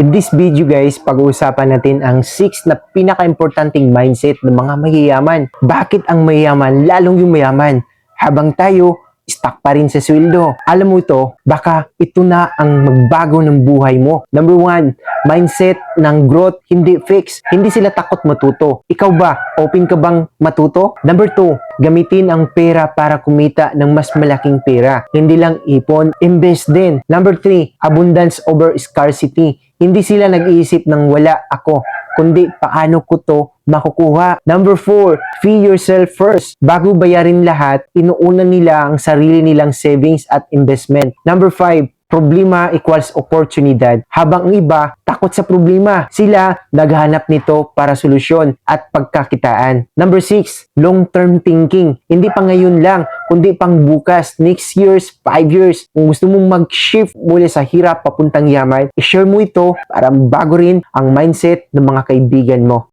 In this video guys, pag-uusapan natin ang 6 na pinaka-importanting mindset ng mga mayayaman. Bakit ang mayayaman, lalong yung mayaman? Habang tayo, stuck pa rin sa sweldo. Alam mo ito, baka ito na ang magbago ng buhay mo. Number one, mindset ng growth, hindi fix. Hindi sila takot matuto. Ikaw ba, open ka bang matuto? Number two, gamitin ang pera para kumita ng mas malaking pera. Hindi lang ipon, invest din. Number three, abundance over scarcity. Hindi sila nag-iisip ng wala ako, kundi paano ko to makukuha. Number four, fee yourself first. Bago bayarin lahat, inuuna nila ang sarili nilang savings at investment. Number five, problema equals oportunidad. Habang ang iba, takot sa problema. Sila, naghahanap nito para solusyon at pagkakitaan. Number six, long-term thinking. Hindi pa ngayon lang, kundi pang bukas, next years, five years. Kung gusto mong mag-shift mula sa hirap papuntang yaman, i-share mo ito para bago rin ang mindset ng mga kaibigan mo.